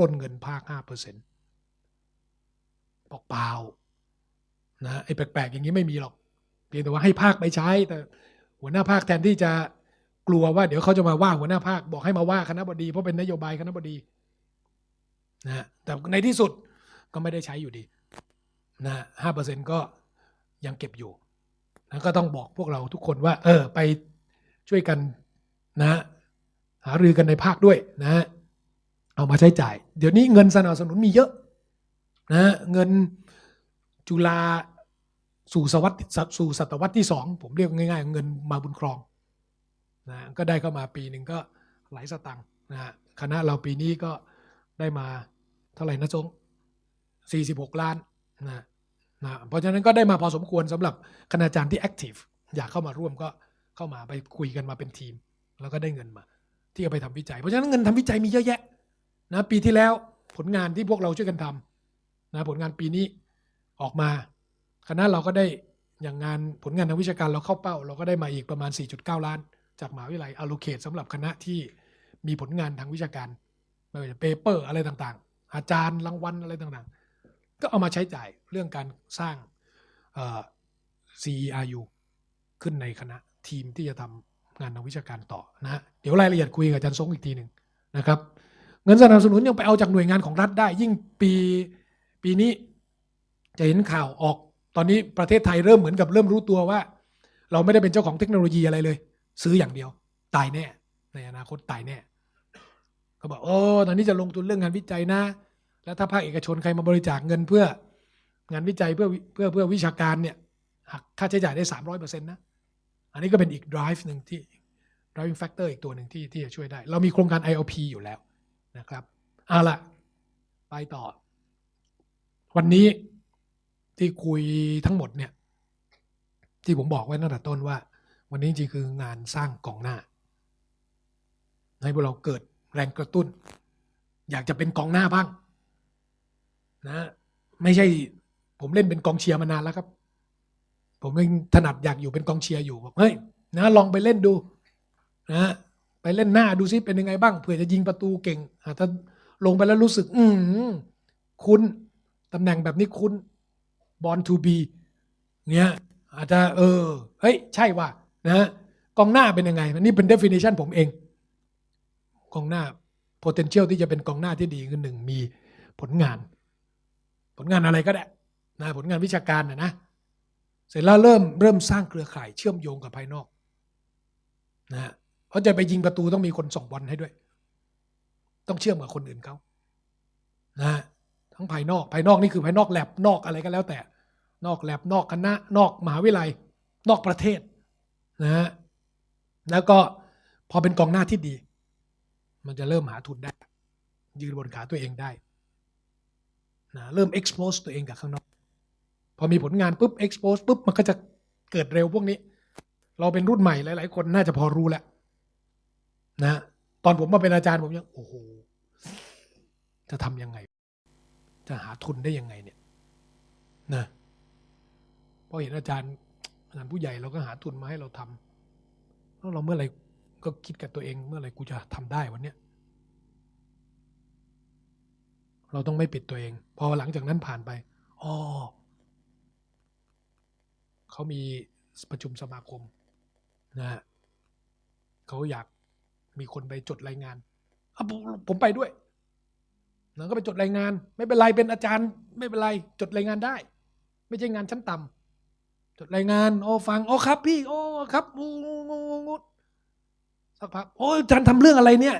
ล้นเงินภาคห้าเปอร์เซ็นต์บอกเปล่านะไอ้แปลกๆอย่างนี้ไม่มีหรอกเพียงแต่ว่าให้ภาคไปใช้ แต่หัวหน้าภาคแทนที่จะกลัวว่าเดี๋ยวเขาจะมาว่าหัวหน้าภาคบอกให้มาว่าคณะบดีเพราะเป็นนโยบายคณะบดีนะแต่ในที่สุดก็ไม่ได้ใช้อยู่ดีนะห้าเปอร์เซ็นก็ยังเก็บอยู่นะก็ต้องบอกพวกเราทุกคนว่า เออ ไปช่วยกันนะ หารือกันในภาคด้วยนะ เอามาใช้จ่าย เดี๋ยวนี้เงินสนับสนุนมีเยอะนะเงินจุฬาสู่ศตวรรษสู่ศตวรรษที่สองผมเรียกง่ายๆ เงินมาบุญครองนะก็ได้เข้ามาปีหนึ่งก็หลายสตังค์นะฮะคณะเราปีนี้ก็ได้มาเท่าไหร่นะจงสี่สิบหกล้านนะนะเพราะฉะนั้นก็ได้มาพอสมควรสำหรับคณาจารย์ที่แอคทีฟอยากเข้ามาร่วมก็เข้ามาไปคุยกันมาเป็นทีม แล้วก็ได้เงินมา ที่เอาไปทำวิจัย เพราะฉะนั้นเงินทำวิจัยมีเยอะแยะ นะปีที่แล้วผลงานที่พวกเราช่วยกันทำนะผลงานปีนี้ออกมาคณะเราก็ได้อย่างงานผลงานทางวิชาการเราเข้าเป้า เราก็ได้มาอีกประมาณ 4.9 ล้าน จากมหาวิทยาลัยอ l ลเค e สำหรับคณะที่มีผลงานทางวิชาการไม่ว่าจะเปเปอร์อะไรต่างๆ อาจารย์รางวัลอะไรต่างๆ ก็เอามาใช้จ่ายเรื่องการสร้าง CERU ขึ้นในคณะทีมที่จะทำงานทางวิชาการต่อนะฮะเดี๋ยวรายละเอียดคุยกับอาจารย์ทรงอีกทีหนึ่งนะครับ งินสนับสนุนยังไปเอาจากหน่วยงานของรัฐได้ ยิ่งปีปีนี้ จะเห็นข่าวออก ตอนนี้ประเทศไทยเริ่มเหมือนกับเริ่มรู้ตัวว่า เราไม่ได้เป็นเจ้าของเทคโนโลยีอะไรเลย ซื้ออย่างเดียว ตายแน่ ในอนาคตตายแน่เขาบอกโอ้ตอนนี้จะลงทุนเรื่องงานวิจัยนะ แล้วถ้าภาคเอกชนใครมาบริจาคเงินเพื่อ งานวิจัยเพื่อเพื่อเพื่อวิชาการเนี่ยหักค่าใช้จ่ายได้สามร้อยเปอร์เซ็นต์นะอันนี้ก็เป็นอีก drive หนึ่งที่ driving factor อีกตัวหนึ่งที่ที่จะช่วยได้ เรามีโครงการ IOP อยู่แล้ว นะครับเอาละไปต่อ วันนี้ที่คุยทั้งหมดเนี่ย ที่ผมบอกไว้ตั้งแต่ต้นว่า วันนี้จริงคืองานสร้างกองหน้า ให้พวกเราเกิดแรงกระตุ้น อยากจะเป็นกองหน้าบ้าง นะ ไม่ใช่ผมเล่นเป็นกองเชียร์มานานแล้วครับ ผมยังถนัดอยากอยู่เป็นกองเชียร์อยู่บอกเฮ้ยนะลองไปเล่นดู นะ ไปเล่นหน้าดูซิเป็นยังไงบ้างเผื่อจะยิงประตูเก่งถ้าลงไปแล้วรู้สึก อืมคุณตำแหน่งแบบนี้คุณบอลทูบีเนี้ยอาจจะเออเฮ้ย ใช่ว่านะกองหน้าเป็นยังไงนี่เป็น definition ผมเอง กองหน้า potential ที่จะเป็นกองหน้าที่ดีคือหนึ่งมีผลงาน ผลงานอะไรก็ได้นะผลงานวิชาการนะนะเสร็จแล้วเริ่มเริ่มสร้างเครือข่ายเชื่อมโยงกับภายนอกนะ เพราะจะไปยิงประตูต้องมีคนส่งบอลให้ด้วย ต้องเชื่อมกับคนอื่นเขานะทั้งภายนอกภายนอกนี่คือภายนอกแลบนอกอะไรก็แล้วแต่ นอกแลบนอกคณะ นอกมหาวิทยาลัย นอกประเทศนะฮะแล้วก็พอเป็นกองหน้าที่ดี มันจะเริ่มหาทุนได้ ยืนบนขาตัวเองได้นะเริ่ม expose ตัวเองกับข้างนอก พอมีผลงานปุ๊บ expose ปุ๊บมันก็จะเกิดเร็วพวกนี้ เราเป็นรุ่นใหม่หลาย ๆ คนน่าจะพอรู้แล้ว นะตอนผมมาเป็นอาจารย์ผมยังโอ้โหจะทำยังไง จะหาทุนได้ยังไงเนี่ยนะพอเห็นอาจารย์อาจารย์ผู้ใหญ่เราก็หาทุนมาให้เราทำแล้วเราเมื่อไหร่ก็คิดกับตัวเอง เมื่อไหร่กูจะทำได้วันเนี้ยเราต้องไม่ปิดตัวเอง พอหลังจากนั้นผ่านไปอ๋อเขามีประชุมสมาคมนะเขาอยาก มีคนไปจดรายงานผมผมไปด้วยแล้วก็ไปจดรายงาน ไม่เป็นไรเป็นอาจารย์ ไม่เป็นไรจดรายงานได้ ไม่ใช่งานชั้นต่ำจดรายงานโอ้ฟังโอ้ครับ พี่โอ้ครับงูงูงูสักพักโอ้อาจารย์ทำเรื่องอะไรเนี่ย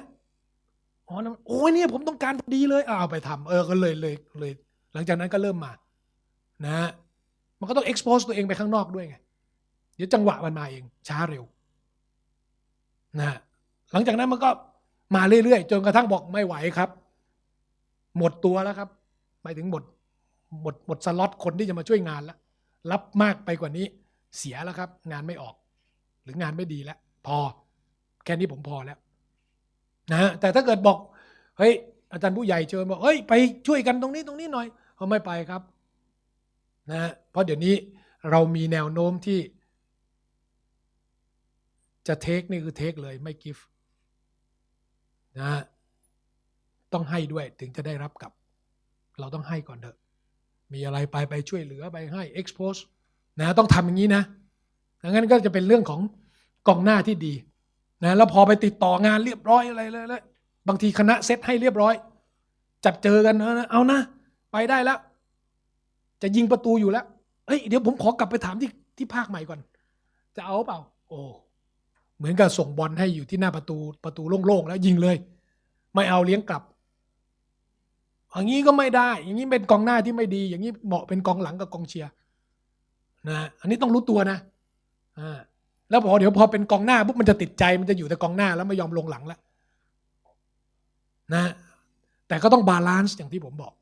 อ๋อโอ้ยเนี่ยผมต้องการดีเลยอ้าวไปทำเออก็เลยเลยเลย หลังจากนั้นก็เริ่มมา นะมันก็ต้อง expose ตัวเองไปข้างนอกด้วยไง เดี๋ยวจังหวะมันมาเอง ช้าเร็ว นะ หลังจากนั้นมันก็มาเรื่อยๆจนกระทั่งบอกไม่ไหวครับ หมดตัวแล้วครับไปถึงหมดหมดหมดสล็อตคนที่จะมาช่วยงานแล้วรับมากไปกว่านี้เสียแล้วครับ งานไม่ออก หรืองานไม่ดีแล้ว พอ แค่นี้ผมพอแล้วนะแต่ถ้าเกิดบอกเฮ้ยอาจารย์ผู้ใหญ่เชิญบอกเฮ้ยไปช่วยกันตรงนี้ตรงนี้หน่อยเขาไม่ไปครับนะเพราะเดี๋ยวนี้เรามีแนวโน้มที่ จะเทคนี่คือเทคเลยไม่กิฟต์ นะต้องให้ด้วยถึงจะได้รับกลับ เราต้องให้ก่อนเถอะ มีอะไรไปไปช่วยเหลือไปให้ expose นะต้องทำอย่างนี้นะดังนั้นก็จะเป็นเรื่องของกองหน้าที่ดีนะแล้วพอไปติดต่องานเรียบร้อยอะไรเลยแล้วบางทีคณะเซตให้เรียบร้อย จัดเจอกันเอานะ ไปได้แล้ว จะยิงประตูอยู่แล้วเฮ้ยเดี๋ยวผมขอกลับไปถามที่ที่ภาคใหม่ก่อน จะเอาเปล่า โอ้ เหมือนกับส่งบอลให้อยู่ที่หน้าประตูประตูโล่งๆแล้วยิงเลย ไม่เอาเลี้ยงกลับ อย่างนี้ก็ไม่ได้ อย่างนี้เป็นกองหน้าที่ไม่ดี อย่างนี้เหมาะเป็นกองหลังกับกองเชียร์นะอันนี้ต้องรู้ตัวนะอ่าแล้วพอเดี๋ยวพอเป็นกองหน้าปุ๊บมันจะติดใจมันจะอยู่แต่กองหน้าแล้วไม่ยอมลงหลังแล้วนะแต่ก็ต้องบาลานซ์อย่างที่ผมบอก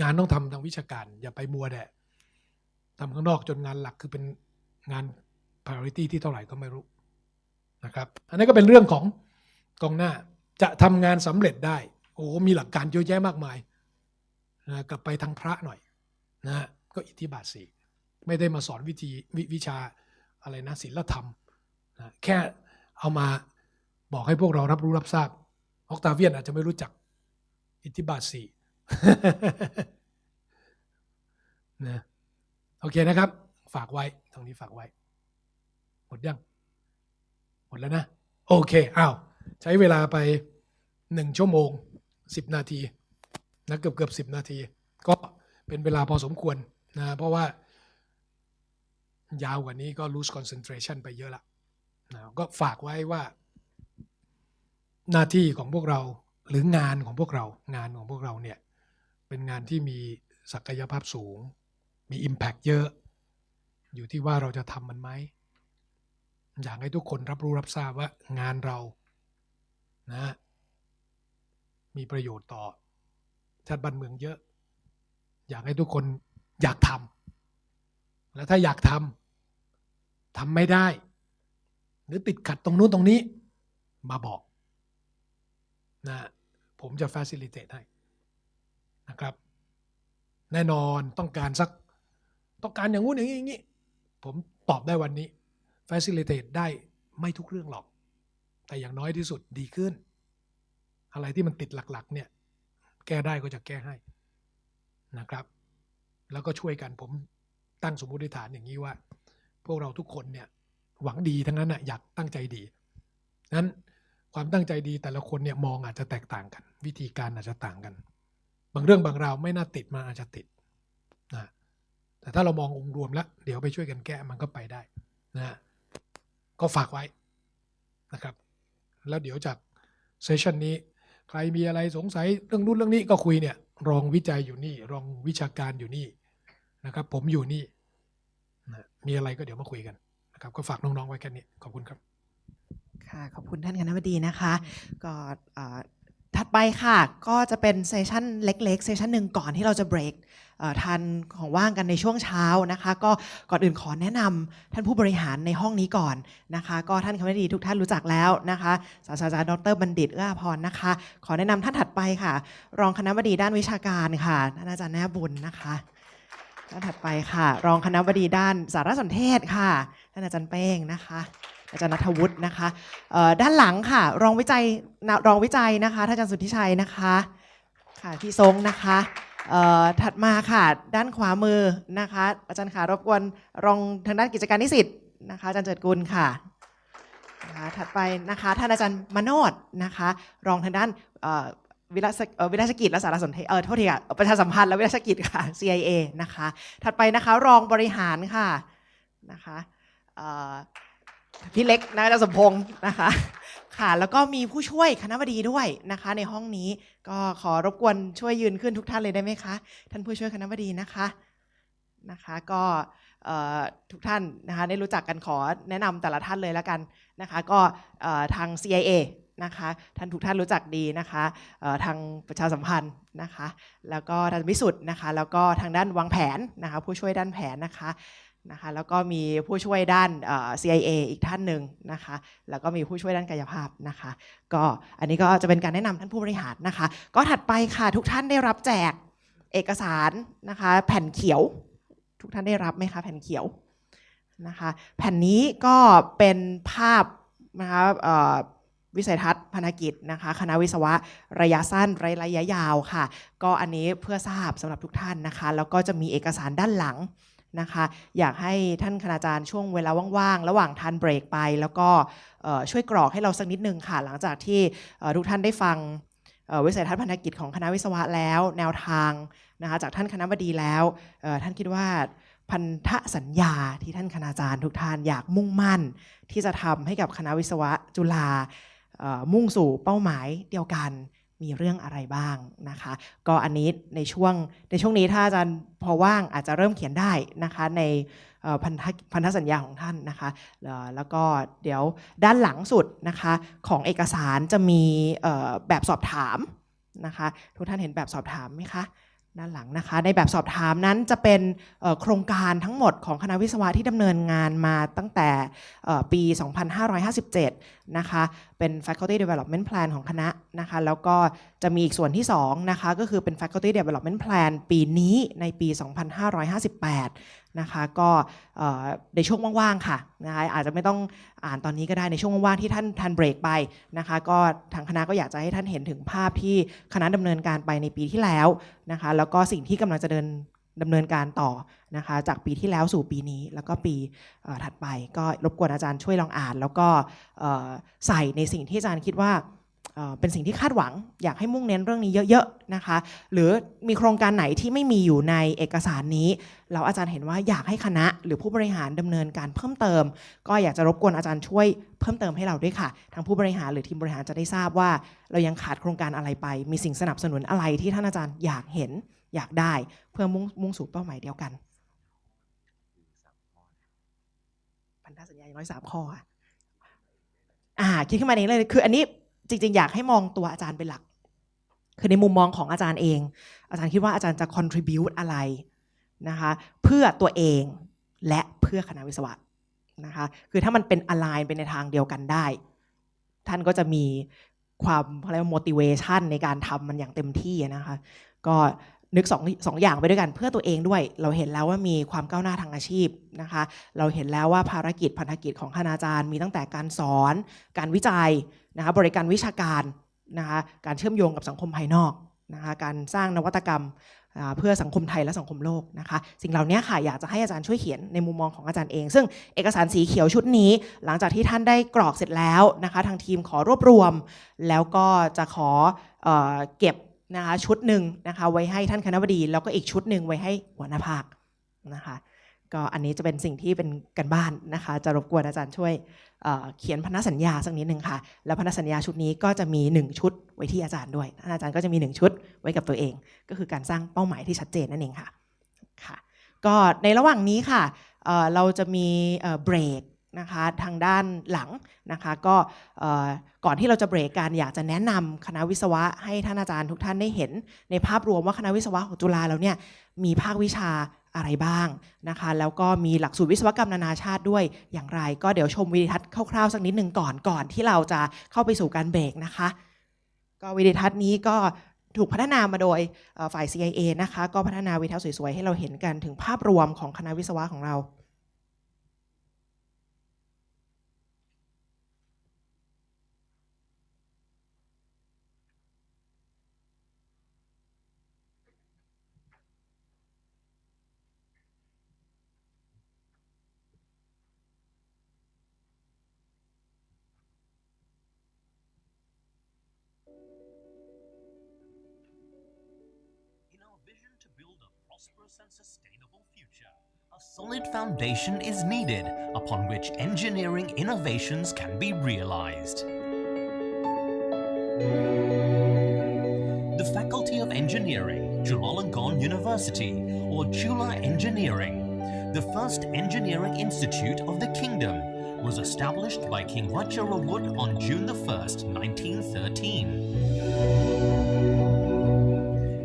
งานต้องทำทางวิชาการ อย่าไปมัวแต่ทำข้างนอกจนงานหลักคือเป็นงาน priority ที่เท่าไหร่ก็ไม่รู้นะครับอันนี้ก็เป็นเรื่องของกองหน้าจะทำงานสำเร็จได้ โอ้มีหลักการเยอะแยะมากมายนะกลับไปทางพระหน่อยนะก็อิทธิบาทสี่ไม่ได้มาสอนวิธีววิชาอะไรนะศีลธรรมนะแค่เอามาบอกให้พวกเรารับรู้รับทราบออกตาเวียนอาจจะไม่รู้จักอิทธิบาทสี่นะโอเคนะครับ ฝากไว้ ตรงนี้ฝากไว้ หมดยัง หมดแล้วนะ โอเคอ้าวใช้เวลาไปหนึ่งชั่วโมงสิบนาทีนะเกือบเกือบสิบนาที ก็เป็นเวลาพอสมควรนะเพราะว่ายาวกว่านี้ก็ lose concentration ไปเยอะละนะก็ฝากไว้ว่า หน้าที่ของพวกเราหรืองานของพวกเรางานของพวกเราเนี่ย เป็นงานที่มีศักยภาพสูง มี Impact เยอะ อยู่ที่ว่าเราจะทำมันไหม อยากให้ทุกคนรับรู้รับทราบว่างานเรานะมีประโยชน์ต่อชาติบ้านเมืองเยอะ อยากให้ทุกคนอยากทำแล้วถ้าอยากทำทำไม่ได้ หรือติดขัดตรงนู้นตรงนี้ มาบอกนะผมจะ facilitate ให้นะครับ แน่นอนต้องการสัก ต้องการอย่างงู้นอย่างนี้อย่างนี้ ผมตอบได้วันนี้ facilitate ได้ไม่ทุกเรื่องหรอก แต่อย่างน้อยที่สุดดีขึ้น อะไรที่มันติดหลักๆ เนี่ย แก้ได้ก็จะแก้ให้นะครับ แล้วก็ช่วยกันผมตั้งสมมติฐานอย่างนี้ว่า พวกเราทุกคนเนี่ยหวังดีทั้งนั้นนะอยากตั้งใจดีนั้นความตั้งใจดีแต่ละคนเนี่ยมองอาจจะแตกต่างกัน วิธีการอาจจะต่างกัน บางเรื่องบางราวไม่น่าติดมันอาจจะติดนะแต่ถ้าเรามององค์รวมแล้ว เดี๋ยวไปช่วยกันแก้มันก็ไปได้นะ ก็ฝากไว้นะครับ แล้วเดี๋ยวจากเซสชันนี้ ใครมีอะไรสงสัยเรื่องนู้นเรื่องนี้ก็คุยเนี่ย รองวิจัยอยู่นี่ รองวิชาการอยู่นี่นะครับ ผมอยู่นี่นะมีอะไรก็เดี๋ยวมาคุยกันนะครับ ก็ฝากน้องๆไว้แค่นี้ขอบคุณครับ ค่ะ ขอบคุณท่านคณะบดีนะคะ ก็ ถัดไปค่ะก็จะเป็นเซสชันเล็กๆเซสชันหนึ่งก่อนที่เราจะเบรกทานของว่างกันในช่วงเช้านะคะ ก็ก่อนอื่นขอแนะนำท่านผู้บริหารในห้องนี้ก่อนนะคะ ก็ท่านคณะบดีทุกท่านรู้จักแล้วนะคะศาสตราจารย์ดรบัณฑิตเอื้อพรนะคะ ขอแนะนำท่านถัดไปค่ะ รองคณะบดีด้านวิชาการค่ะท่านอาจารย์แนบุญนะคะท่านถัดไปค่ะ รองคณะบดีด้านสารสนเทศค่ะท่านอาจารย์เป้งนะคะ อาจารย์นัทวุฒินะคะด้านหลังค่ะ รองวิจัยรองวิจัยนะคะท่านอาจารย์สุทธิชัยนะคะค่ะพี่ทรงนะคะถัดมาค่ะด้านขวามือนะคะ อาจารย์ขารบกวนรองทางด้านกิจการนิสิตนะคะอาจารย์เจิดกุลค่ะนะคะถัดไปนะคะท่านอาจารย์มโนดนะคะ รองทางด้านวิลาสเอ่อวิลาสกิจและสารสนเทศเออโทษทีค่ะประชาสัมพันธ์และวิลาสกิจค่ะ CIA นะคะ ถัดไปนะคะรองบริหารค่ะนะคะ พี่เล็กนะอาจารย์สมพงศ์นะคะค่ะแล้วก็มีผู้ช่วยคณะบดีด้วยนะคะ ในห้องนี้ก็ขอรบกวนช่วยยืนขึ้นทุกท่านเลยได้ไหมคะ ท่านผู้ช่วยคณะบดีนะคะนะคะ ก็ทุกท่านนะคะได้รู้จักกันขอแนะนำแต่ละท่านเลยแล้วกันนะคะ ก็ทาง CIA นะคะท่านทุกท่านรู้จักดีนะคะทางประชาสัมพันธ์นะคะ แล้วก็ท่างวิสุทธ์นะคะ แล้วก็ทางด้านวางแผนนะคะ ผู้ช่วยด้านแผนนะคะ นะคะแล้วก็มีผู้ช่วยด้าน CIA อีกท่านหนึ่งนะคะ แล้วก็มีผู้ช่วยด้านกายภาพนะคะ ก็อันนี้ก็จะเป็นการแนะนำท่านผู้บริหารนะคะ ก็ถัดไปค่ะทุกท่านได้รับแจกเอกสารนะคะ แผ่นเขียว ทุกท่านได้รับไหมคะแผ่นเขียวนะคะแผ่นนี้ก็เป็นภาพนะคะวิสัยทัศน์พนกิจนะคะคณะวิศวะระยะสั้นระยะยาวค่ะ ก็อันนี้เพื่อทราบสำหรับทุกท่านนะคะ แล้วก็จะมีเอกสารด้านหลัง นะคะ อยากให้ท่านคณาจารย์ช่วงเวลาว่างๆ ระหว่างทานเบรกไป แล้วก็ช่วยกรอกให้เราสักนิดนึงค่ะ หลังจากที่ทุกท่านได้ฟังวิสัยทัศน์พันธกิจของคณะวิศวะแล้ว แนวทางนะคะจากท่านคณะบดีแล้วท่านคิดว่าพันธสัญญาที่ท่านคณาจารย์ทุกท่านอยากมุ่งมั่น ที่จะทำให้กับคณะวิศวะจุฬามุ่งสู่เป้าหมายเดียวกัน มีเรื่องอะไรบ้างนะคะ ก็อันนี้ในช่วงในช่วงนี้ถ้าอาจารย์พอว่างอาจจะเริ่มเขียนได้นะคะในพันธพันธสัญญาของท่านนะคะ แล้วก็เดี๋ยวด้านหลังสุดนะคะของเอกสารจะมีแบบสอบถามนะคะ ทุกท่านเห็นแบบสอบถามไหมคะ ด้านหลังนะคะ ในแบบสอบถามนั้นจะเป็นโครงการทั้งหมดของคณะวิศวะที่ดำเนินงานมาตั้งแต่ปี 2557 นะคะ เป็น faculty development plan ของคณะนะคะ แล้วก็จะมีอีกส่วนที่ 2 นะคะ ก็คือเป็น faculty development plan ปีนี้ในปี 2558 นะคะก็ในช่วงว่างๆค่ะนะคะอาจจะไม่ต้องอ่านตอนนี้ก็ได้ในช่วงว่างๆที่ท่านทันเบรกไปนะคะก็ทางคณะก็อยากจะให้ท่านเห็นถึงภาพที่คณะดำเนินการไปในปีที่แล้วนะคะแล้วก็สิ่งที่กำลังจะเดินดำเนินการต่อนะคะจากปีที่แล้วสู่ปีนี้ แล้วก็ปีถัดไป ก็รบกวนอาจารย์ช่วยลองอ่าน แล้วก็ใส่ในสิ่งที่อาจารย์คิดว่า เอ่อเป็นสิ่งที่คาดหวัง อยากให้มุ่งเน้นเรื่องนี้เยอะๆนะคะ หรือมีโครงการไหนที่ไม่มีอยู่ในเอกสารนี้แล้วอาจารย์เห็นว่าอยากให้คณะหรือผู้บริหารดำเนินการเพิ่มเติม ก็อยากจะรบกวนอาจารย์ช่วยเพิ่มเติมให้เราด้วยค่ะ ทางผู้บริหารหรือทีมบริหารจะได้ทราบว่า เรายังขาดโครงการอะไรไป มีสิ่งสนับสนุนอะไรที่ท่านอาจารย์อยากเห็นอยากได้เพื่อมุ่งมุ่งสู่เป้าหมายเดียวกันพันธสัญญาอย่างน้อยสามข้อค่ะอ่าคิดขึ้นมาเองเลยคืออันนี้ จริงๆ อยากให้มองตัวอาจารย์เป็นหลัก คือในมุมมองของอาจารย์เอง อาจารย์คิดว่าอาจารย์จะ contribute อะไรนะคะเพื่อตัวเองและเพื่อคณะวิศวะนะคะคือถ้ามันเป็น align ไปในทางเดียวกันได้ ท่านก็จะมีความอะไรว่า motivation ในการทำมันอย่างเต็มที่นะคะ ก็ นึกสองสองอย่างไปด้วยกันเพื่อตัวเองด้วย เราเห็นแล้วว่ามีความก้าวหน้าทางอาชีพนะคะ เราเห็นแล้วว่าภารกิจพันธกิจของคณาจารย์ มีตั้งแต่การสอน การวิจัยนะคะบริการวิชาการนะคะการเชื่อมโยงกับสังคมภายนอกนะคะการสร้างนวัตกรรมเพื่อสังคมไทยและสังคมโลกนะคะสิ่งเหล่านี้ค่ะอยากจะให้อาจารย์ช่วยเขียนในมุมมองของอาจารย์เอง ซึ่งเอกสารสีเขียวชุดนี้ หลังจากที่ท่านได้กรอกเสร็จแล้วนะคะทางทีมขอรวบรวม แล้วก็จะขอเออเก็บ นะคะชุดหนึ่งนะคะไว้ให้ท่านคณะบดี แล้วก็อีกชุดหนึ่งไว้ให้หัวหน้าภาคนะคะก็อันนี้จะเป็นสิ่งที่เป็นกันบ้านนะคะ จะรบกวนอาจารย์ช่วยเเขียนพันธสัญญาสักนิดหนึ่งค่ะ แล้วพันธสัญญาชุดนี้ก็จะมี 1 ชุดไว้ที่อาจารย์ด้วยท่านอาจารย์ก็จะมี 1 ชุดไว้กับตัวเอง ก็คือการสร้างเป้าหมายที่ชัดเจนนั่นเองค่ะค่ะ ก็ในระหว่างนี้ค่ะเเราจะมีเบรก นะคะทางด้านหลังนะคะก็ก่อนที่เราจะเบรกกันอยากจะแนะนำคณะวิศวะให้ท่านอาจารย์ทุกท่านได้เห็น ในภาพรวมว่าคณะวิศวะของจุฬาเราเนี่ยมีภาควิชาอะไรบ้างนะคะแล้วก็มีหลักสูตรวิศวกรรมนานาชาติด้วยอย่างไร ก็เดี๋ยวชมวิดีทัศน์คร่าวๆสักนิดหนึ่งก่อนก่อนที่เราจะเข้าไปสู่การเบรกนะคะ ก็วิดีทัศน์นี้ก็ถูกพัฒนามาโดยฝ่าย CIA นะคะ ก็พัฒนาวิดีทัศน์สวยๆให้เราเห็นกันถึงภาพรวมของคณะวิศวะของเรา future, a solid foundation is needed upon which engineering innovations can be realized. The Faculty of Engineering, Chulalongkorn University, or Chula Engineering, the first engineering institute of the kingdom, was established by King Ratcharawut on June the 1st, 1913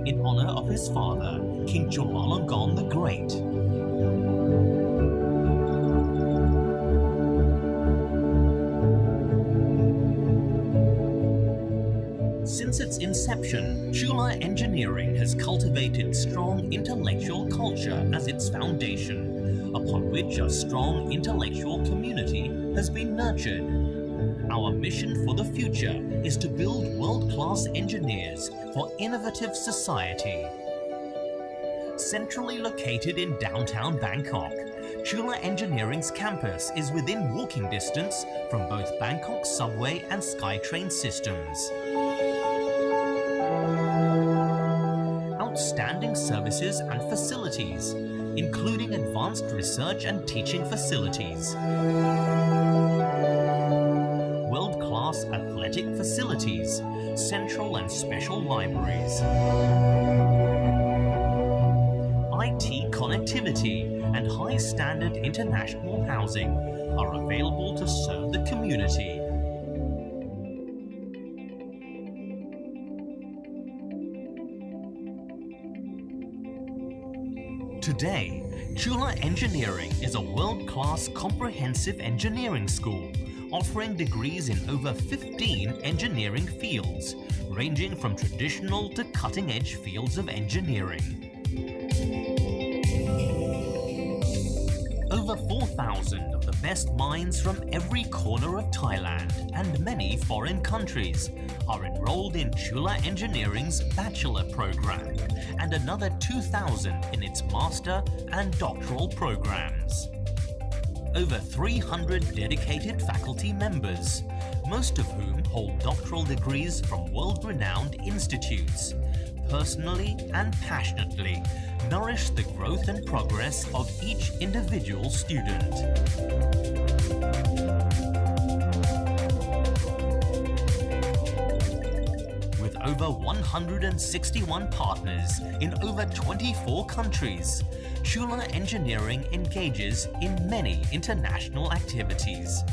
in honor of his father, King Chulalongkorn the Great. Since its inception, Chula Engineering has cultivated strong intellectual culture as its foundation, upon which a strong intellectual community has been nurtured. Our mission for the future is to build world class engineers for innovative society. Centrally located in downtown Bangkok, Chula Engineering's campus is within walking distance from both Bangkok subway and SkyTrain systems. Outstanding services and facilities, including advanced research and teaching facilities. World class athletic facilities, central and special libraries. Standard international housing are available to serve the community. Today, Chula Engineering is a world class comprehensive engineering school offering degrees in over 15 engineering fields, ranging from traditional to cutting edge fields of engineering. Over 4,000 of the best minds from every corner of Thailand and many foreign countries are enrolled in Chula Engineering's bachelor program and another 2,000 in its master and doctoral programs. Over 300 dedicated faculty members, most of whom hold doctoral degrees from world renowned institutes, personally and passionately nourish the growth and progress of each individual student. With over 161 partners in over 24 countries, Chula Engineering engages in many international activities,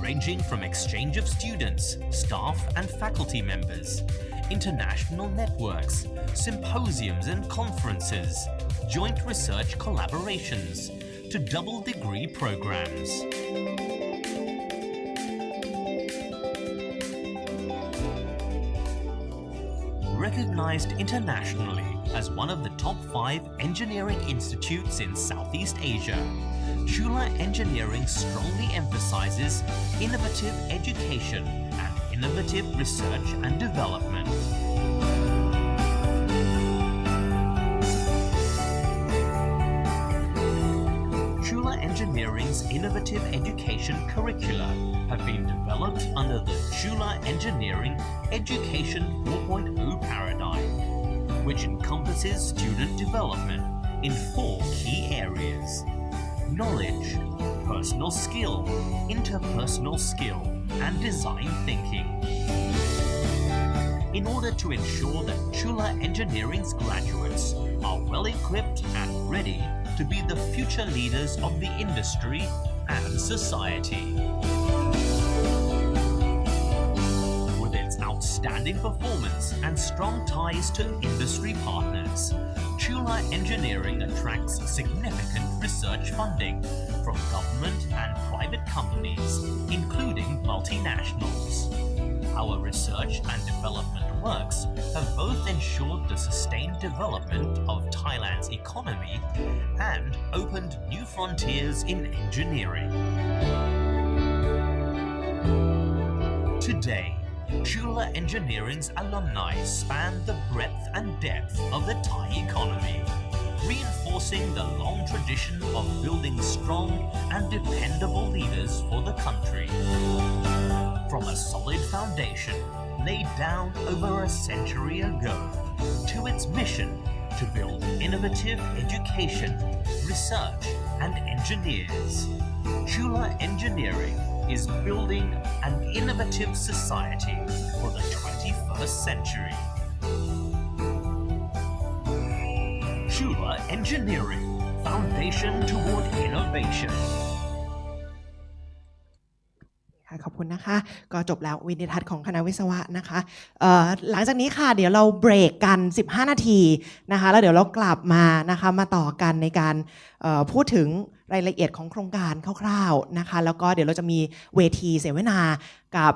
ranging from exchange of students, staff, and faculty members, international networks, symposiums and conferences, joint research collaborations, to double degree programs. Recognized internationally as one of the top five engineering institutes in Southeast Asia, Chula Engineering strongly emphasizes innovative education innovative research and development. Chula Engineering's innovative education curricula have been developed under the Chula Engineering Education 4.0 paradigm, which encompasses student development in four key areas knowledge, personal skill, interpersonal skill, and design thinking. In order to ensure that Chula Engineering's graduates are well equipped and ready to be the future leaders of the industry and society. With its outstanding performance and strong ties to industry partners, Chula Engineering attracts significant research funding from government and private companies, including multinationals. Our research and development works have both ensured the sustained development of Thailand's economy and opened new frontiers in engineering. Today, Chula Engineering's alumni span the breadth and depth of the Thai economy, reinforcing the long tradition of building strong and dependable leaders for the country. From a solid foundation laid down over a century ago to its mission to build innovative education, research, and engineers, Chula Engineering is building an innovative society for the 21st century. Shula Engineering, Foundation toward Innovation. ขอบคุณนะคะ ก็จบแล้ววินิทัศน์ของคณะวิศวะนะคะหลังจากนี้ค่ะ เดี๋ยวเราเบรกกัน 15 นาทีนะคะ แล้วเดี๋ยวเรากลับมานะคะ มาต่อกันในการพูดถึง รายละเอียดของโครงการคร่าวๆนะคะ แล้วก็เดี๋ยวเราจะมีเวทีเสวนากับ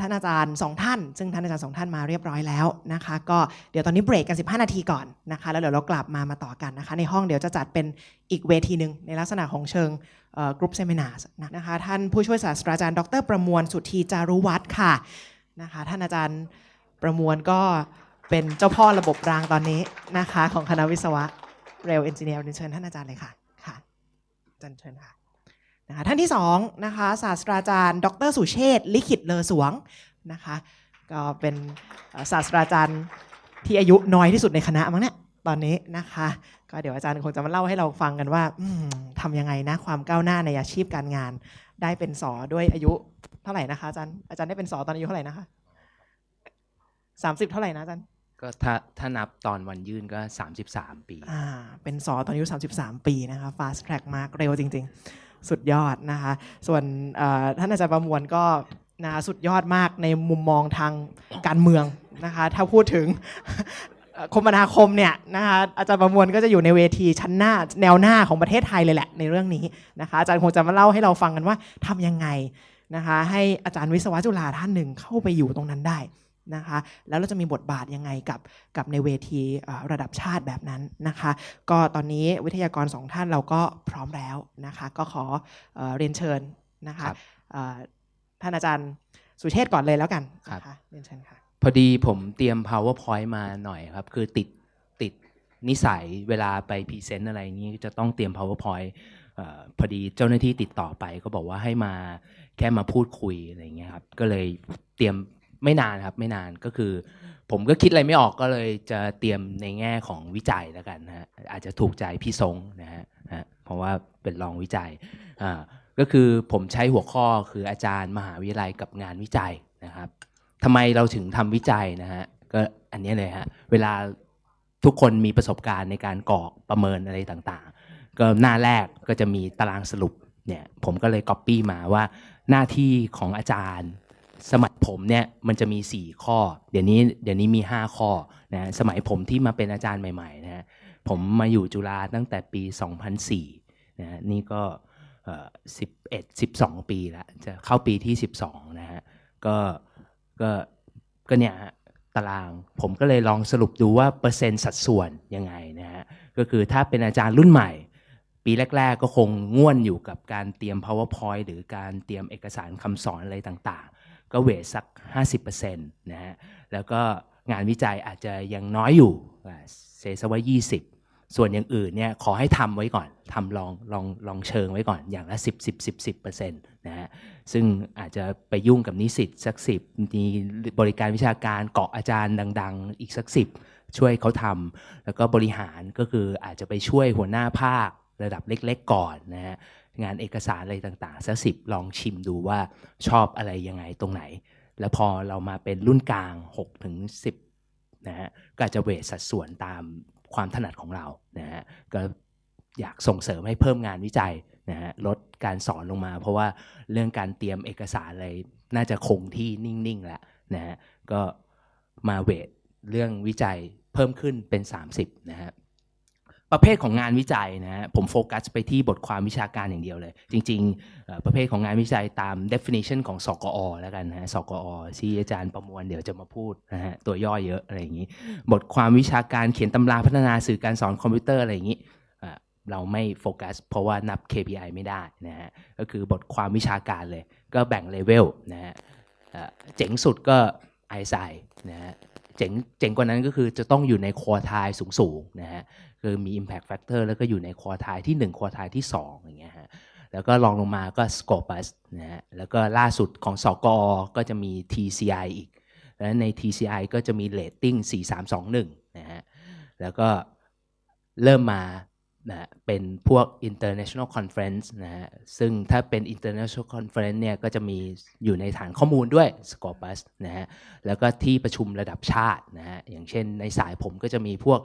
ท่านอาจารย์สองท่าน ซึ่งท่านอาจารย์สองท่านมาเรียบร้อยแล้วนะคะ ก็เดี๋ยวตอนนี้เบรกกัน 15 นาทีก่อนนะคะ แล้วเดี๋ยวเรากลับมามาต่อกันนะคะ ในห้องเดี๋ยวจะจัดเป็นอีกเวทีหนึ่งในลักษณะของเชิงกรุ๊ปเซมินาร์นะคะ ท่านผู้ช่วยศาสตราจารย์ ดร ประมวลสุธีจารุวัฒน์ค่ะนะคะ ท่านอาจารย์ประมวลก็เป็นเจ้าพ่อระบบรางตอนนี้นะคะ ของคณะวิศวะเรลเอนจิเนียร์เชิญท่านอาจารย์เลยค่ะ จารย์เชิญค่ะนะคะท่านที่สองนะคะศาสตราจารย์ ดรสุเชษลิขิตเลอสวงนะคะก็เป็นศาสตราจารย์ที่อายุน้อยที่สุดในคณะมั้งเนี่ยตอนนี้นะคะ ก็เดี๋ยวอาจารย์คงจะมาเล่าให้เราฟังกันว่าอืมทำยังไงนะความก้าวหน้าในอาชีพการงาน ได้เป็นสอด้วยอายุเท่าไหร่นะคะอาจารย์อาจารย์ได้เป็นสอตอนอายุเท่าไหร่นะคะสามสิบเท่าไหร่นะอาจารย์ ก็ถ้าถ้านับตอนวันยื่นก็ 33 ปี อ่า เป็นสอตอนอายุ 33 ปีนะคะ fast track มากเร็วจริง ๆ สุดยอดนะคะ ส่วนท่านอาจารย์ประมวลก็นะสุดยอดมากในมุมมองทางการเมืองนะคะ ถ้าพูดถึงคมนาคมเนี่ยนะคะอาจารย์ประมวลก็จะอยู่ในเวทีชั้นหน้าแนวหน้าของประเทศไทยเลยแหละในเรื่องนี้นะคะอาจารย์คงจะมาเล่าให้เราฟังกันว่าทำยังไงนะคะให้อาจารย์วิศวะจุฬาท่านหนึ่งเข้าไปอยู่ตรงนั้นได้ นะคะ แล้วเราจะมีบทบาทยังไงกับกับในเวทีเอ่อระดับชาติแบบนั้นนะคะ ก็ตอนนี้วิทยากรสองท่านเราก็พร้อมแล้วนะคะ ก็ขอเอ่อเรียนเชิญนะคะครับเอ่อท่านอาจารย์สุเชษฐ์ก่อนเลยแล้วกันครับนะคะเรียนเชิญค่ะพอดีผมเตรียม powerpoint มาหน่อยครับ คือติดติดนิสัยเวลาไปพรีเซนต์อะไรนี้จะต้องเตรียม powerpoint เออพอดีเจ้าหน้าที่ติดต่อไปก็บอกว่าให้มาแค่มาพูดคุยอะไรอย่างเงี้ยครับ ก็เลยเตรียม ไม่นานครับไม่นานก็คือ ผมก็คิดอะไรไม่ออกก็เลยจะเตรียมในแง่ของวิจัยแล้วกันนะฮะอาจจะถูกใจพี่ทรงนะฮะฮะเพราะว่าเป็นรองวิจัยอ่าก็คือผมใช้หัวข้อคืออาจารย์มหาวิทยาลัยกับงานวิจัยนะครับทำไมเราถึงทำวิจัยนะฮะก็อันนี้เลยฮะเวลาทุกคนมีประสบการณ์ในการกรอกประเมินอะไรต่างๆ ก็หน้าแรกก็จะมีตารางสรุปเนี่ยผมก็เลยก๊อปปี้มาว่าหน้าที่ของอาจารย์ สมัยผมเนี่ยมันจะมี 4 ข้อ เดี๋ยวนี้เดี๋ยวนี้มี 5 ข้อนะสมัยผมที่มาเป็นอาจารย์ใหม่ๆนะฮะผมมาอยู่จุฬาตั้งแต่ปี 2004นะฮะนี่ก็เอ่อ11 12 ปีแล้วจะเข้าปีที่ 12นะฮะก็ก็ก็เนี่ยฮะตารางผมก็เลยลองสรุปดูว่าเปอร์เซ็นต์สัดส่วนยังไงนะฮะก็คือถ้าเป็นอาจารย์รุ่นใหม่ ปีแรก ๆ ก็คงง่วนอยู่กับการเตรียม powerpoint หรือการเตรียมเอกสารคำสอนอะไรต่าง ก็เวทสัก 50%นะฮะแล้วก็งานวิจัยอาจจะยังน้อยอยู่อ่าเซซว่า 20 ส่วนอย่างอื่นเนี่ยขอให้ทำไว้ก่อนทำลองลองลองเชิงไว้ก่อนอย่างละ 10 10 10 10เปอร์เซ็นต์นะฮะซึ่งอาจจะไปยุ่งกับนิสิตสัก 10 มีบริการวิชาการเกาะอาจารย์ดัง ๆ อีกสัก 10 ช่วยเขาทำแล้วก็บริหารก็คืออาจจะไปช่วยหัวหน้าภาคระดับเล็ก ๆ ก่อนนะฮะ งานเอกสารอะไรต่างๆสักสิบลองชิมดูว่าชอบอะไรยังไงตรงไหน แล้วพอเรามาเป็นรุ่นกลาง6ถึง10นะฮะก็จจะเวทสัดส่วนตามความถนัดของเรานะฮะก็อยากส่งเสริมให้เพิ่มงานวิจัยนะฮะลดการสอนลงมา เพราะว่าเรื่องการเตรียมเอกสารอะไรน่าจะคงที่นิ่งๆแล้วนะฮะก็มาเวทเรื่องวิจัยเพิ่มขึ้นเป็น 30นะฮะ ประเภทของงานวิจัยนะผมโฟกัสไปที่บทความวิชาการอย่างเดียวเลย จริงๆ ประเภทของงานวิจัยตาม definition ของสกอแล้วกันนะสกอที่อาจารย์ประมวลเดี๋ยวจะมาพูดนะฮะตัวย่อเยอะอะไรอย่างนี้ บทความวิชาการเขียนตำราพัฒนาสื่อการสอนคอมพิวเตอร์อะไรอย่างนี้เราไม่โฟกัสเพราะว่านับ KPI ไม่ได้นะฮะก็คือบทความวิชาการเลย ก็แบ่งเลเวลนะฮะเอ่อเจ๋งสุดก็ i s i นะฮะ เจ๋งเจ๋งกว่านั้นก็คือจะต้องอยู่ในคอทายสูงๆนะฮะคือมี Impact Factor แล้วก็อยู่ในคอทายที่ 1 คอทายที่ 2 อย่างเงี้ยฮะแล้วก็ลองลงมาก็ Scopus นะฮะแล้วก็ล่าสุดของสกอก็จะมี TCI อีก แล้วใน TCI ก็จะมี Rating 4321นะฮะแล้วก็เริ่มมา นะเป็นพวก international conference นะฮะซึ่งถ้าเป็น international conference เนี่ยก็จะมีอยู่ในฐานข้อมูลด้วย Scopus นะฮะแล้วก็ที่ประชุมระดับชาตินะฮะอย่างเช่นในสายผมก็จะมีพวก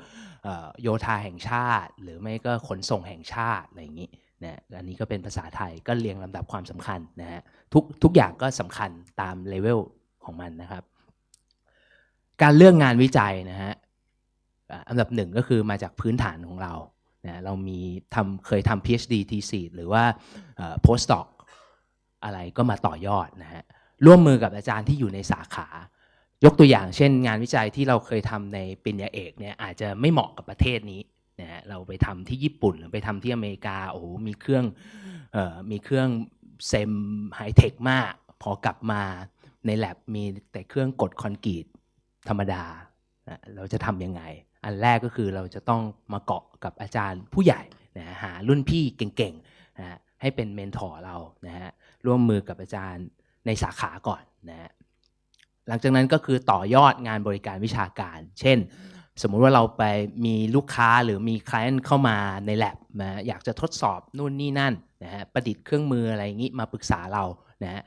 โยธาแห่งชาติ หรือไม่ก็ขนส่งแห่งชาติอะไรอย่างนี้นะอันนี้ก็เป็นภาษาไทยก็เรียงลำดับความสำคัญนะฮะทุกทุกอย่างก็สำคัญตามเลเวลของมันนะครับ การเลือกงานวิจัยนะฮะอันดับหนึ่งก็คือมาจากพื้นฐานของเรา นะเรามีทำเคยทำ PhD thesis หรือว่า postdoc อะไรก็มาต่อยอดนะฮะร่วมมือกับอาจารย์ที่อยู่ในสาขา ยกตัวอย่างเช่น งานวิจัยที่เราเคยทำในปริญญาเอกเนี่ยอาจจะไม่เหมาะกับประเทศนี้นะฮะเราไปทำที่ญี่ปุ่นหรือไปทำที่อเมริกาโอ้โหมีเครื่องออมีเครื่องเซมไฮเทคมาก พอกลับมาใน lab มีแต่เครื่องกดคอนกรีตธรรมดานะเราจะทำยังไง อันแรกก็คือเราจะต้องมาเกาะกับอาจารย์ผู้ใหญ่นะหารุ่นพี่เก่งๆนะฮะให้เป็นเมนทอร์เรานะฮะร่วมมือกับอาจารย์ในสาขาก่อนนะฮะหลังจากนั้นก็คือต่อยอดงานบริการวิชาการ เช่น สมมุติว่าเราไปมีลูกค้าหรือมี client เข้ามาใน lab นะอยากจะทดสอบนู่นนี่นั่นนะฮะประดิษฐ์เครื่องมืออะไรอย่างนี้มาปรึกษาเรานะฮะ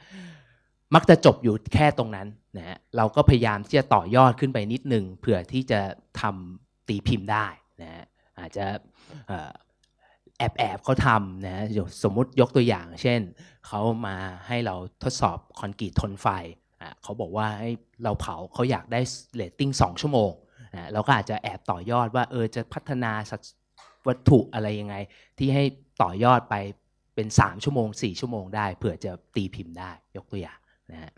มักจะจบอยู่แค่ตรงนั้นนะฮะเราก็พยายามที่จะต่อยอดขึ้นไปนิดนึงเผื่อที่จะทำ ตีพิมพ์ได้นะฮะอาจจะแอบแอบเขาทำนะฮะสมมุติยกตัวอย่าง เช่นเขามาให้เราทดสอบคอนกรีตทนไฟอะเขาบอกว่าให้เราเผาเขาอยากได้เรตติ้ง2 ชั่วโมงอะเราก็อาจจะแอบต่อยอดว่าเออจะพัฒนาวัตถุอะไรยังไง ที่ให้ต่อยอดไปเป็น 3 ชั่วโมง 4 ชั่วโมงได้เผื่อจะตีพิมพ์ได้ยกตัวอย่างนะฮะ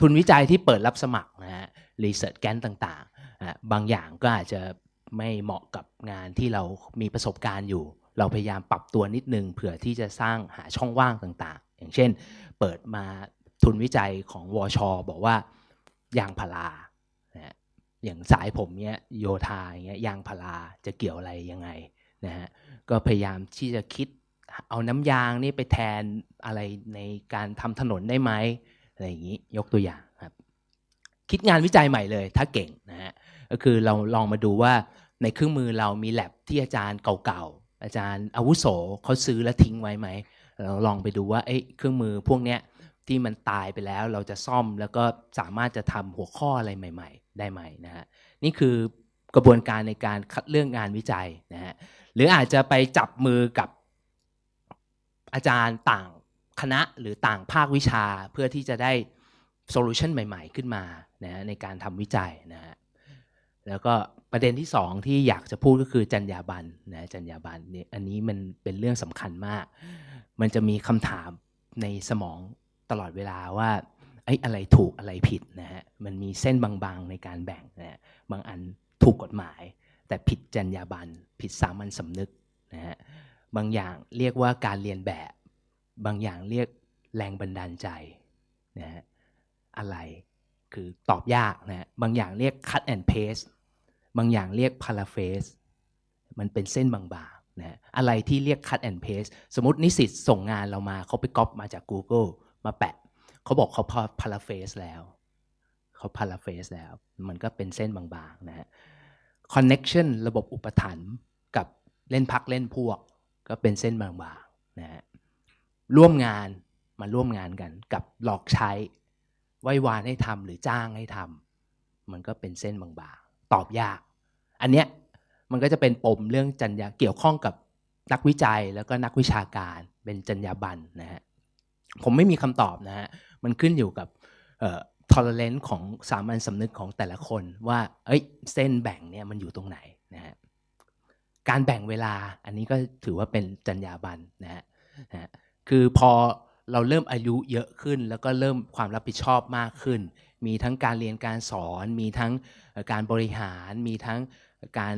ทุนวิจัยที่เปิดรับสมัครนะฮะรีเสิร์ชแกนต่าง ๆอะบางอย่างก็อาจจะไม่เหมาะกับงานที่เรามีประสบการณ์อยู่ เราพยายามปรับตัวนิดนึงเผื่อที่จะสร้างหาช่องว่างต่างๆ อย่างเช่น เปิดมาทุนวิจัยของวชบอกว่ายางพารานะอย่างสายผมเนี้ยโยธาอย่างเงี้ยยางพาราจะเกี่ยวอะไรยังไงนะฮะก็พยายามที่จะคิดเอาน้ำยางนี่ไปแทนอะไรในการทำถนนได้ไหมอะไรอย่างนี้ยกตัวอย่าง คิดงานวิจัยใหม่เลย ถ้าเก่งนะฮะก็คือเราลองมาดูว่าในเครื่องมือเรามีแลบที่อาจารย์เก่าๆ อาจารย์อาวุโสเขาซื้อแล้วทิ้งไว้ไหมเราลองไปดูว่าเอ้เครื่องมือพวกเนี้ยที่มันตายไปแล้วเราจะซ่อมแล้วก็สามารถจะทำหัวข้ออะไรใหม่ ๆ ได้ไหมนะฮะนี่คือกระบวนการในการคัดเลือกงานวิจัยนะฮะหรืออาจจะไปจับมือกับอาจารย์ต่างคณะหรือต่างภาควิชาเพื่อที่จะได้โซลูชันใหม่ ๆ ขึ้นมา นะฮะในการทำวิจัยนะฮะแล้วก็ประเด็นที่สองที่อยากจะพูดก็คือจรรยาบรรณนะจรรยาบรรณเนี่ยอันนี้มันเป็นเรื่องสำคัญมาก มันจะมีคำถามในสมองตลอดเวลาว่าไอ้อะไรถูกอะไรผิดนะฮะมันมีเส้นบางๆในการแบ่งนะฮะบางอันถูกกฎหมาย แต่ผิดจรรยาบรรณผิดสามัญสำนึกนะฮะบางอย่างเรียกว่าการเรียนแบบ บางอย่างเรียกแรงบันดาลใจนะฮะอะไร คือตอบยากนะฮะบางอย่างเรียก cut and paste บางอย่างเรียก paraphrase มันเป็นเส้นบางๆนะฮะอะไรที่เรียก cut and paste สมมตินิสิตส่งงานเรามาเขาไปก๊อปมาจาก Google มาแปะเขาบอกเขาพอ paraphrase แล้วเขา paraphrase แล้ว มันก็เป็นเส้นบางๆนะฮะ connection ระบบอุปถัมภ์กับเล่นพักเล่นพวก ก็เป็นเส้นบางๆนะฮะร่วมงานมาร่วมงานกันกับหลอกใช้ ไหว้วานให้ทำหรือจ้างให้ทำมันก็เป็นเส้นบางๆ ตอบยาก อันเนี้ยมันก็จะเป็นปมเรื่องจรรยาเกี่ยวข้องกับนักวิจัยแล้วก็นักวิชาการเป็นจรรยาบรรณนะฮะผมไม่มีคำตอบนะฮะมันขึ้นอยู่กับเอ่อ tolerance ของสามัญสำนึกของแต่ละคนว่าเอ้ยเส้นแบ่งเนี่ยมันอยู่ตรงไหนนะฮะการแบ่งเวลาอันนี้ก็ถือว่าเป็นจรรยาบรรณนะฮะนะฮะคือพอ เราเริ่มอายุเยอะขึ้น แล้วก็เริ่มความรับผิดชอบมากขึ้น มีทั้งการเรียนการสอน มีทั้งการบริหาร มีทั้งการ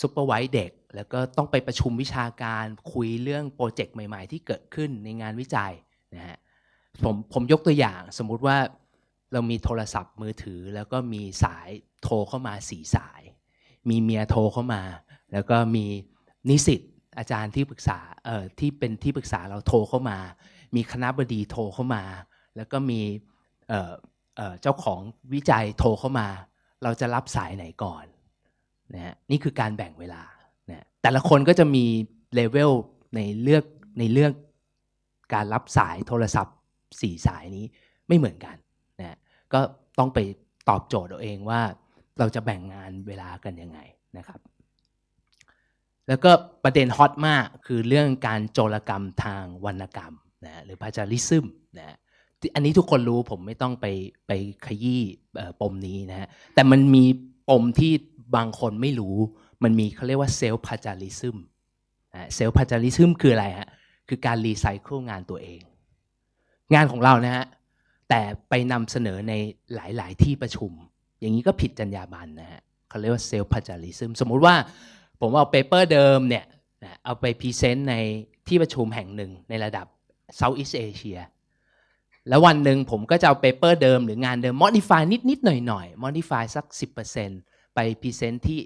ซุปเปอร์ไวส์เด็ก แล้วก็ต้องไปประชุมวิชาการคุยเรื่องโปรเจกต์ใหม่ๆ ที่เกิดขึ้นในงานวิจัยนะฮะผมผมยกตัวอย่างสมมุติว่าเรามีโทรศัพท์มือถือ แล้วก็มีสายโทรเข้ามาสี่สาย มีเมียโทรเข้ามา แล้วก็มีนิสิตอาจารย์ที่ปรึกษาเอ่อที่เป็นที่ปรึกษาเราโทรเข้ามา มีคณะบดีโทรเข้ามา แล้วก็มีเเเจ้าของวิจัยโทรเข้ามา เราจะรับสายไหนก่อนนะฮะนี่คือการแบ่งเวลานะแต่ละคนก็จะมีเลเวลในเลือกในเรื่องการรับสายโทรศัพท์สี่สายนี้ไม่เหมือนกันนะก็ต้องไปตอบโจทย์เอาเองว่าเราจะแบ่งงานเวลากันยังไงนะครับ แล้วก็ประเด็นฮอตมากคือเรื่องการโจรกรรมทางวรรณกรรม นะหรือพาจาริซึมนะอันนี้ทุกคนรู้ผมไม่ต้องไปไปขยี้ปมนี้นะฮะแต่มันมีปมที่บางคนไม่รู้ มันมีเขาเรียกว่าเซลฟ์พาจาริซึมเซลฟ์พาจาริซึมคืออะไรฮะคือการรีไซเคิลงานตัวเอง งานของเรานะฮะแต่ไปนำเสนอในหลาย ๆ ที่ประชุม อย่างนี้ก็ผิดจรรยาบรรณนะฮะเขาเรียกว่าเซลฟ์พาจาริซึมสมมุติว่าผมเอาเปเปอร์เดิมเนี่ยเอาไปพรีเซนต์ในที่ประชุมแห่งหนึ่งในระดับ เซาท์อีสเอเชียแล้ววันหนึ่งผมก็จะเอาเปเปอร์เดิมหรืองานเดิม modify นิด ๆ หน่อย ๆ modify สัก 10%ไปพรีเซนต์ที่